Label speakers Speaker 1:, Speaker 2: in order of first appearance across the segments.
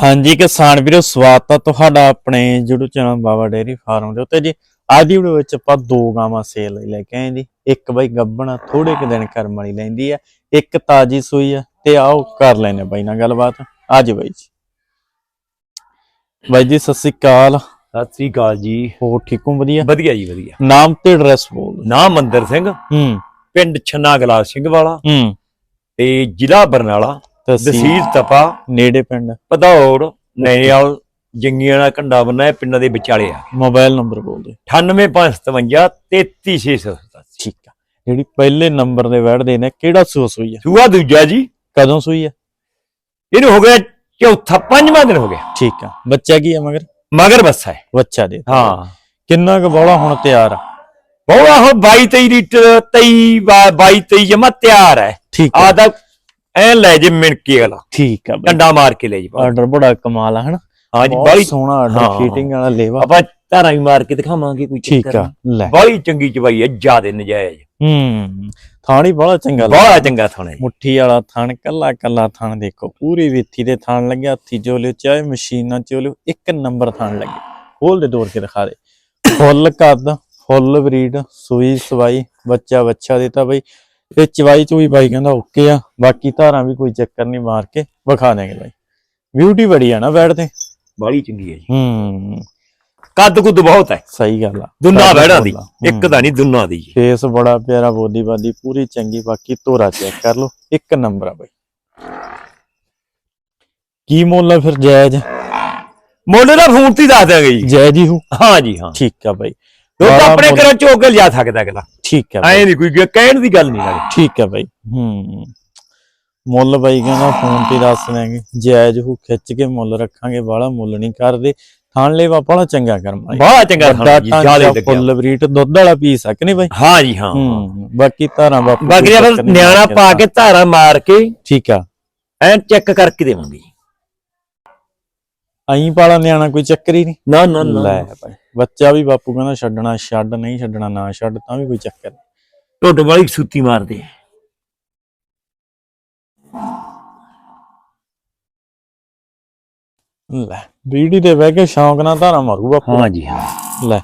Speaker 1: ਹਾਂਜੀ ਕਿਸਾਨ ਵੀਰੋ ਸਵਾਗਤ ਹੈ ਤੁਹਾਡਾ ਆਪਣੇ YouTube channel Baba dairy farm ਦੇ ਉੱਤੇ ਜੀ। ਅੱਜ ਦੀ ਵੀਡੀਓ ਵਿੱਚ ਆਪਾਂ ਦੋ ਗਾਵਾਂ ਸੇਲ ਲਈ ਲੈ ਕੇ ਆਏ ਜੀ। ਇੱਕ ਬਾਈ ਗੱਬਣ ਥੋੜੇ ਕੁ ਦਿਨ ਕਰਮ ਵਾਲੀ ਲੈਂਦੀ ਆ। ਇੱਕ ਤਾਜੀ ਸੂਈ ਆ ਤੇ ਆਓ ਕਰ ਲੈਨੇ ਬਾਈ ਨਾਲ ਗੱਲਬਾਤ। ਅੱਜ ਬਾਈ ਜੀ। ਬਾਈ ਜੀ ਸਤਿ ਸ੍ਰੀ ਅਕਾਲ।
Speaker 2: ਸਤਿ ਸ੍ਰੀ ਅਕਾਲ ਜੀ।
Speaker 1: ਹੋ ਠੀਕ ਹੋ? ਵਧੀਆ?
Speaker 2: ਵਧੀਆ ਜੀ ਵਧੀਆ।
Speaker 1: ਨਾਮ ਤੇ ਐਡਰੈਸ ਬੋਲ।
Speaker 2: ਨਾਮ ਮੰਦਰ ਸਿੰਘ।
Speaker 1: ਹੂੰ।
Speaker 2: ਪਿੰਡ ਛੰਨਾ ਗਲਾਸ ਸਿੰਘ ਵਾਲਾ।
Speaker 1: ਹੂੰ।
Speaker 2: ਤੇ ਜ਼ਿਲ੍ਹਾ ਬਰਨਾਲਾ। ਤਹਿਸੀਲ ਤਪਾ।
Speaker 1: ਨੇੜੇ ਪਿੰਡ
Speaker 2: ਪਧੌੜ ਨੈਣਿਆਲ ਜੰਗੀਆਂ ਦਾ ਕੰਡਾ ਬੰਨਾ ਇਹ ਪਿੰਡਾਂ ਦੇ ਵਿਚਾਲੇ ਆ।
Speaker 1: ਮੋਬਾਈਲ ਨੰਬਰ ਬੋਲ ਦਿਓ।
Speaker 2: 98557 33687
Speaker 1: ਠੀਕ ਆ। ਜਿਹੜੀ ਪਹਿਲੇ ਨੰਬਰ ਦੇ ਵੜਦੇ ਨੇ ਕਿਹੜਾ ਸੂਆ ਸੂਈ ਆ?
Speaker 2: ਸੂਆ ਦੂਜਾ ਜੀ।
Speaker 1: ਕਦੋਂ ਸੂਈ ਆ?
Speaker 2: ਇਹਨੂੰ ਹੋ ਗਿਆ ਚੌਥਾ ਪੰਜਵਾਂ ਦਿਨ ਹੋ ਗਿਆ।
Speaker 1: ਠੀਕ ਆ। ਬੱਚਾ ਕੀ ਆ ਮਗਰ?
Speaker 2: ਮਗਰ ਬੱਸਾ ਹੈ।
Speaker 1: ਬੱਚਾ ਦੇ।
Speaker 2: ਹਾਂ।
Speaker 1: ਕਿੰਨਾ ਕੁ ਬੋਲਾ ਹੁਣ ਤਿਆਰ ਆ?
Speaker 2: ਬਹੁਆ ਹੁਣ 22 23 ਲੀਟਰ 23 22 23 ਜਮਾ ਤਿਆਰ ਹੈ।
Speaker 1: ਠੀਕ ਆ।
Speaker 2: ਆਦਾ ਐ ਲੈ ਜੇ ਮਿਣਕੇ ਵਾਲਾ।
Speaker 1: ਠੀਕ ਆ ਬਈ।
Speaker 2: ਡੰਡਾ ਮਾਰ ਕੇ ਲੈ ਜੀ
Speaker 1: ਆਰਡਰ ਬੜਾ ਕਮਾਲ ਆ ਹਨਾ?
Speaker 2: ਹਾਂਜੀ
Speaker 1: ਬਹੁਤ
Speaker 2: ਬਾਲੀ
Speaker 1: ਸੋਹਣਾ ਆਰਡਰ
Speaker 2: ਹਾਂ।
Speaker 1: ਫੀਟਿੰਗ ਵਾਲਾ ਲੇਵਾ।
Speaker 2: ਆਪਾਂ ਧਾਰਾਂ ਵੀ ਮਾਰ ਕੇ ਦਿਖਾਵਾਂਗੇ ਕੋਈ
Speaker 1: ਠੀਕ ਆ। ਲੈ।
Speaker 2: ਬਾਹਲੀ ਚੰਗੀ ਚਵਾਈ ਹੈ ਜਿਆਦੇ ਨਜਾਇਜ਼।
Speaker 1: ਹੂੰ ਥਾਣੀ ਬੜਾ ਚੰਗਾ
Speaker 2: ਬੜਾ ਚੰਗਾ ਥਾਣਾ ਜੀ।
Speaker 1: ਮੁੱਠੀ ਵਾਲਾ ਥਣ ਕੱਲਾ ਕੱਲਾ ਥਣ ਦੇਖੋ। ਪੂਰੀ ਵਿੱਥੀ ਦੇ ਥਣ ਲੱਗਿਆ ਹੱਥੀ ਜੋ ਲਿਓ ਚਾਹੇ ਮਸ਼ੀਨਾਂ ਚ ਲਿਓ ਇੱਕ ਨੰਬਰ ਥਣ ਲੱਗੇ। ਖੋਲ ਦੇ ਦੌੜ ਕੇ ਦਿਖਾ ਦੇ। ਫੁੱਲ ਕੱਦ ਫੁੱਲ ਬਰੀਡ ਸੂਈ ਸਵਾਈ ਬੱਚਾ ਬੱਚਾ ਦਿੱਤਾ ਬਈ ਤੇ ਚਵਾਈ ਚੂਈ ਬਾਈ ਕਹਿੰਦਾ ਓਕੇ ਆ ਬਾਕੀ ਧਾਰਾਂ ਵੀ ਕੋਈ ਚੱਕਰ ਨਹੀਂ ਮਾਰ ਕੇ ਵਿਖਾ ਦੇਂਗੇ ਬਾਈ। ਬਿਊਟੀ ਬੜੀ ਆ ਨਾ ਬੈਠ ਤੇ।
Speaker 2: ਬਾਹਲੀ ਚੰਗੀ ਹੈ ਜੀ।
Speaker 1: ਹੂੰ।
Speaker 2: ਕੱਦ ਕੁੱਦ ਬਹੁਤ ਹੈ
Speaker 1: ਸਹੀ ਗੱਲ ਆ।
Speaker 2: ਦੁੰਨਾ ਬਹਿੜਾਂ ਦੀ। ਇੱਕ ਦਾ ਨਹੀਂ ਦੁੰਨਾ ਦੀ ਜੀ।
Speaker 1: ਫੇਸ ਬੜਾ ਪਿਆਰਾ ਬੋਦੀ ਬਾਦੀ ਪੂਰੀ ਚੰਗੀ ਬਾਕੀ ਤੋਰਾ ਚੈੱਕ ਕਰ ਲਓ। ਇੱਕ ਨੰਬਰ ਆ ਬਾਈ। ਕੀ ਮੁੱਲ ਆ ਫਿਰ ਜਾਇਜ਼
Speaker 2: ਮੁੱਲ ਦਾ ਫੋਨ ਤੇ ਹੀ ਦੱਸ ਦਿਆਂਗੇ ਜੀ।
Speaker 1: ਜਾਇਜ਼ ਹੀ ਹੋ?
Speaker 2: ਹਾਂ ਜੀ ਹਾਂ।
Speaker 1: ਠੀਕ ਆ ਬਾਈ।
Speaker 2: ਦੁੱਧ ਆਪਣੇ ਘਰੋਂ ਚੋਕ ਕੇ ਲਿਆ ਸਕਦਾ ਅਗਲਾ।
Speaker 1: ਠੀਕ ਆ
Speaker 2: ਐ ਨਹੀਂ ਕੋਈ ਕਹਿਣ ਦੀ ਗੱਲ ਨਹੀਂ ਨਾਲੇ
Speaker 1: ਠੀਕ ਆ ਬਾਈ। ਹੂੰ। ਮੁੱਲ ਬਾਈ ਕਹਿੰਦਾ ਫੋਨ ਤੇ ਹੀ ਦੱਸ ਦਿਆਂਗੇ। ਜਾਇਜ਼ ਹੋ ਖਿੱਚ ਕੇ ਮੁੱਲ ਰੱਖਾਂਗੇ ਬਾਹਲਾ ਮੁੱਲ ਨਹੀਂ ਕਰਦੇ। ਥਾਣ ਲੈਵਾ ਬੜਾ ਚੰਗਾ ਕਰਮਾ
Speaker 2: ਬੜਾ ਚੰਗਾ
Speaker 1: ਵੱਡਾ
Speaker 2: ਥਾਣਾ ਜੀ ਜਿਆਦੇ
Speaker 1: ਟਾਂਚਾ
Speaker 2: ਲੱਗਿਆ।
Speaker 1: ਫੁੱਲ ਬਰੀਟ ਦੁੱਧ ਵਾਲਾ ਪੀ ਸਕ ਨਹੀਂ ਬਾਈ?
Speaker 2: ਹਾਂ ਜੀ ਹਾਂ।
Speaker 1: ਹੂੰ ਬਾਕੀ ਧਾਰਾਂ ਬਾਪੂ
Speaker 2: ਬਾਕੀ ਨਿਆਣਾ ਪਾ ਕੇ ਧਾਰਾ ਮਾਰ ਕੇ
Speaker 1: ਠੀਕ ਆ।
Speaker 2: ਐ ਚੈੱਕ ਕਰਕੇ ਦੇਵਾਂਗੇ
Speaker 1: ਅਹੀਂ ਪਾਲਾ ਨਿਆਣਾ ਕੋਈ ਚੱਕਰ ਹੀ ਨਹੀਂ।
Speaker 2: ਨਾ ਨਾ ਨਾ।
Speaker 1: ਲੈ ਭਾਈ ਬੱਚਾ ਵੀ ਬਾਪੂ ਕਹਿੰਦਾ ਛੱਡਣਾ ਛੱਡ ਨਹੀਂ ਛੱਡਣਾ ਨਾ ਛੱਡ ਤਾਂ ਵੀ ਕੋਈ ਚੱਕਰ ਨੀ।
Speaker 2: ਢੁੱਡ ਵਾਲੀ ਸੁੱਤੀ ਮਾਰਦੇ
Speaker 1: ਲੈ ਬੀੜੀ ਤੇ ਬਹਿ ਕੇ ਸ਼ੌਂਕ ਨਾਲ ਧਾਰਾ ਮਾਰੂ ਬਾਪੂ।
Speaker 2: ਹਾਂ ਜੀ ਹਾਂ।
Speaker 1: ਲੈ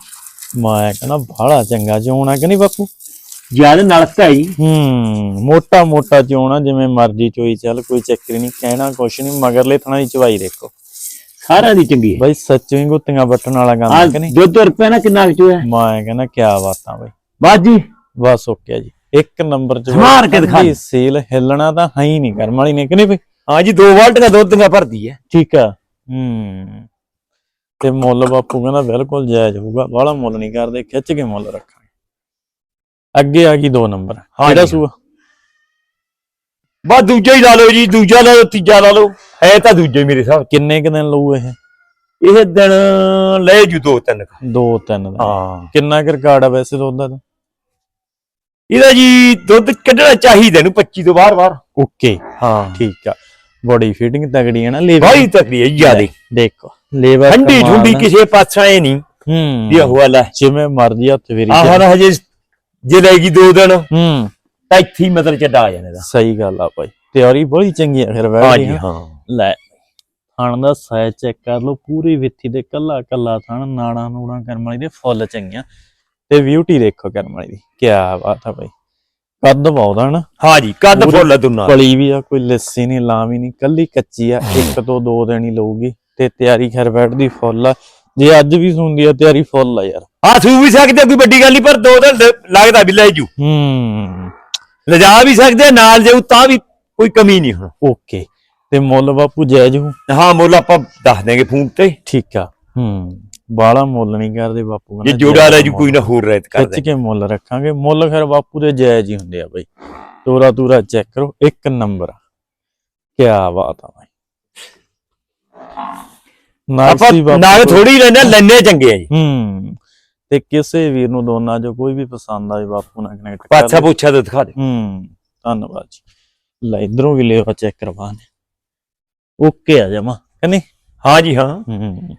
Speaker 1: ਮੈਂ ਕਹਿੰਦਾ ਬਾਹਲਾ ਚੰਗਾ ਚੋਣਾ ਕਿ ਨਹੀਂ ਬਾਪੂ?
Speaker 2: ਜ਼ਿਆਦਾ ਨਲਕਾ ਹੀ
Speaker 1: ਹੂੰ ਮੋਟਾ ਮੋਟਾ ਚੋਣਾ ਜਿਵੇਂ ਮਰਜ਼ੀ ਚੋਈ ਚੱਲ ਕੋਈ ਚੱਕਰ ਹੀ ਨਹੀਂ ਕਹਿਣਾ ਕੁਛ ਨਹੀਂ ਮਗਰਲੇ ਥਣਾ ਦੀ ਚਵਾਈ ਦੇਖੋ।
Speaker 2: ਸਾਰਿਆਂ ਦੀ ਚੰਗੀ ਹੈ।
Speaker 1: ਬਾਈ ਸੱਚੀ ਗੁੱਤੀਆਂ ਵੱਟਣ ਵਾਲਾ ਗਾਣਾ ਕਿ ਨਹੀਂ?
Speaker 2: ਦੁੱਧ ਰੁਪਏ ਨਾ ਕਿੰਨਾ ਕੁ ਹੈ
Speaker 1: ਮੈਂ ਕਹਿੰਦਾ ਕਿਆ ਬਾਤਾਂ ਬਾਈ।
Speaker 2: ਬਾਜੀ
Speaker 1: ਬਸ ਓਕੇ ਜੀ। ਇੱਕ ਨੰਬਰ ਚ
Speaker 2: ਮਾਰ ਕੇ ਦਿਖਾ।
Speaker 1: ਸੇਲ ਹਿੱਲਣਾ ਤਾਂ ਹੈ ਹੀ ਨਹੀਂ ਕਰਮ ਵਾਲੀ ਨੇ ਕਿ ਨਹੀਂ ਬਈ?
Speaker 2: ਹਾਂ ਜੀ ਦੋ ਬਾਲਟੀਆਂ ਦੁੱਧ ਦੀਆਂ ਭਰਦੀ ਹੈ।
Speaker 1: ਠੀਕ ਆ। ਹੂੰ। ਤੇ ਮੁੱਲ ਬਾਪੂ ਕਹਿੰਦਾ ਬਿਲਕੁਲ ਜਾਇਜ਼ ਹੋਊਗਾ ਬਾਹਲਾ ਮੁੱਲ ਨਹੀਂ ਕਰਦੇ ਖਿੱਚ ਕੇ ਮੁੱਲ ਰੱਖਾਂਗੇ। ਅੱਗੇ ਆ ਗਈ ਦੋ ਨੰਬਰ।
Speaker 2: ਹਾਂ
Speaker 1: ਕਿਹੜਾ। ਸੂਆ?
Speaker 2: ਬਸ ਦੂਜਾ ਹੀ ਲਾ ਲਓ ਜੀ ਦੂਜਾ ਲਾ ਲਓ ਤੀਜਾ ਲਾ ਲਓ। ਹੈ ਤਾਂ ਦੂਜਾ ਮੇਰੇ ਹਿਸਾਬ
Speaker 1: ਕਿੰਨੇ ਕੁ ਦਿਨ ਲਊ ਇਹ।
Speaker 2: ਇਹ ਦਿਨ ਲੈ ਜੂ ਦੋ ਤਿੰਨ ਕੁ।
Speaker 1: ਦੋ ਤਿੰਨ ਦਿਨ।
Speaker 2: ਹਾਂ।
Speaker 1: ਕਿੰਨਾ ਕੁ ਰਿਕਾਰਡ ਆ ਵੈਸੇ ਦੁੱਧ ਦਾ
Speaker 2: ਇਹਦਾ ਜੀ ਦੁੱਧ ਕੱਢਣਾ ਚਾਹੀਦਾ ਇਹਨੂੰ 25 ਤੋਂ ਬਾਹਰ ਬਾਹਰ।
Speaker 1: ਓਕੇ।
Speaker 2: ਹਾਂ।
Speaker 1: ਠੀਕ ਆ। ਬੋਡੀ ਫੀਟਿੰਗ ਤਗੜੀ ਹੈ ਨਾ ਲੇਵਰ
Speaker 2: ਬਾਹਲੀ ਤਕੜੀ ਹੈ ਜਿਆਦੇ।
Speaker 1: ਦੇਖੋ ਲੇਵਰ
Speaker 2: ਠੰਡੀ ਠੁੰਡੀ ਕਿਸੇ ਪਾਸਾ ਇਹ ਨਹੀਂ।
Speaker 1: ਹੂੰ।
Speaker 2: ਵੀ ਉਹ ਲੈ।
Speaker 1: ਜਿਵੇਂ ਮਰਜ਼ੀ ਹੱਥ ਫੇਰੀ
Speaker 2: ਆਹ
Speaker 1: ਜਾ।
Speaker 2: ਹੁਣ ਹਜੇ ਜੇ ਲੈਗੀ ਦੋ ਦਿਨ।
Speaker 1: ਹੂੰ।
Speaker 2: ਤਾਂ ਇੱਥੇ ਹੀ ਮਤਲਬ ਚੱਡਾ ਆ ਜਾਣਾ ਇਹਦਾ।
Speaker 1: ਸਹੀ ਗੱਲ ਆ ਭਾਈ। ਤਿਆਰੀ ਬੜੀ ਚੰਗੀ ਆ ਫਿਰ
Speaker 2: ਹਾਂ
Speaker 1: ਵੈਸੇ
Speaker 2: ਜੀ
Speaker 1: ਹਨਾ।
Speaker 2: ਹਾਂ।
Speaker 1: ਲੈ ਥਣ ਦਾ ਸਾਈਜ਼ ਚੈੱਕ ਕਰ ਲਓ ਪੂਰੀ ਵਿੱਥੀ ਦੇ ਕੱਲਾ ਕੱਲਾ ਥਣ ਨਾੜਾ ਨੂੜਾ ਕਰਮ ਵਾਲੀ ਦੇ ਫੁੱਲ ਚੰਗੀਆਂ। ਤੇ ਬਿਊਟੀ ਦੇਖੋ ਕਰਮ ਵਾਲੀ ਦੀ ਕੀ ਬਾਤ ਆ ਭਾਈ। ਕੱਦ ਬਹੁਤਾ ਨਾ।
Speaker 2: ਹਾਂ ਜੀ ਕੱਦ ਫੁੱਲ ਦੁਨਾ
Speaker 1: ਪਲੀ ਵੀ ਆ ਕੋਈ ਲੱਸੀ ਨਹੀਂ ਲਾਵੀ ਨਹੀਂ ਕੱਲੀ ਕੱਚੀ ਆ ਇੱਕ ਤੋਂ ਦੋ ਦਿਨ ਹੀ ਲਊਗੀ। ਤੇ ਤਿਆਰੀ ਖੈਰ ਬੈਠਦੀ ਫੁੱਲ ਆ। ਜੇ ਅੱਜ ਵੀ ਸੁਣਦੀ ਆ ਤਿਆਰੀ ਫੁੱਲ ਆ ਯਾਰ।
Speaker 2: ਹਾਂ ਸੂ ਵੀ ਸਕਦੇ ਆ, ਕੋਈ ਵੱਡੀ ਗੱਲ ਨਹੀਂ ਪਰ ਦੋ ਦਿਨ ਲੱਗਦਾ ਵੀ ਲੈ ਜੂ।
Speaker 1: ਹੂੰ।
Speaker 2: ਲਿਜਾ ਵੀ ਸਕਦੇ ਨਾਲ ਜਾਊ ਤਾਂ ਵੀ ਕੋਈ ਕਮੀ ਨਹੀਂ ਹੁਣ।
Speaker 1: ਓਕੇ। ਤੇ ਮੁੱਲ ਬਾਪੂ ਜਾਇਜ਼ ਹੋ
Speaker 2: ਹਾਂ ਮੁੱਲ ਆਪਾਂ ਦੱਸ ਦੇਂਗੇ ਫੋਨ ਤੇ।
Speaker 1: ਠੀਕ ਆ। ਹੂੰ ਬਾਲਾ ਮੁੱਲ ਨਹੀਂ ਕਰਦੇ ਬਾਪੂ
Speaker 2: ਜੇ ਜੋੜਾ ਲੈ ਜੂ। ਕੋਈ ਨਾ ਹੋਰ ਰਹਿਤ ਕਰ
Speaker 1: ਖਿੱਚ
Speaker 2: ਦੇ।
Speaker 1: ਕੇ ਮੁੱਲ ਰੱਖਾਂਗੇ। ਮੁੱਲ ਫਿਰ ਬਾਪੂ ਦੇ ਜਾਇਜ਼ ਹੀ ਹੁੰਦੇ ਆ ਬਈ। ਤੋਰਾ ਤੂਰਾ ਚੈੱਕ ਕਰੋ ਇੱਕ ਨੰਬਰ ਕੀ ਬਾਤ ਆ ਬਾਈ।
Speaker 2: ਆਪਾਂ
Speaker 1: ਕੋਲ-
Speaker 2: ਥੋੜੀ ਲੈਣੇ ਲੈਣੇ ਚੰਗੇ ਆ ਜੀ।
Speaker 1: ਹੂੰ। ਤੇ ਕਿਸੇ ਵੀਰ ਨੂੰ ਦੋਨਾਂ ਜੋ ਕੋਈ ਵੀ ਪਸੰਦ ਆਏ ਬਾਪੂ ਨਾਲ ਕਨੈਕਟ ਕਰ
Speaker 2: ਪਾਛਾ। ਪੁੱਛਾ ਤੇ ਦਿਖਾ ਦੇ।
Speaker 1: ਹੂੰ ਧੰਨਵਾਦ ਜੀ। ਲੈ ਇਧਰੋਂ ਵੀ ਲਿਓ ਚੈੱਕ ਕਰਵਾਣੇ ਓਕੇ ਆ ਜਮਾ ਕਹਿੰਦੇ
Speaker 2: ਹਾਂ ਜੀ ਹਾਂ।
Speaker 1: ਹੂੰ।